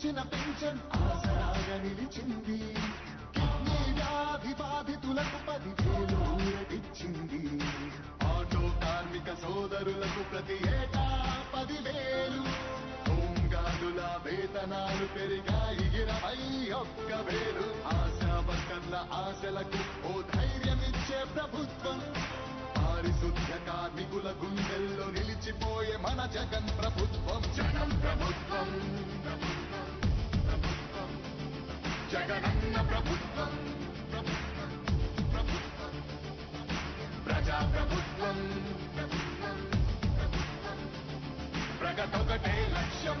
వచ్చిన పెన్షన్ ఆసరాగా నిలిచింది. కిడ్నీ వ్యాధి బాధితులకు పదివేలు ఊరటిచ్చింది. ఆటో కార్మిక సోదరులకు ప్రతి ఏటా పదివేలు. హోంగార్డుల వేతనాలు పెరిగాయి. ఇరవై ఒక్క వేలు ఆశా వర్కర్ల ఆశలకు ఓ ధైర్యమిచ్చే ప్రభుత్వం. పారిశుద్ధ్య కార్మికుల గుండెల్లో నిలిచిపోయే మన జగన్ ప్రభుత్వం. జగన్ ప్రభుత్వం, జగనన్న ప్రభుత్వం ప్రభుత్వం, ప్రజా ప్రభుత్వం ప్రభుత్వం, ప్రభుత్వం. ప్రగతొకటే లక్ష్యం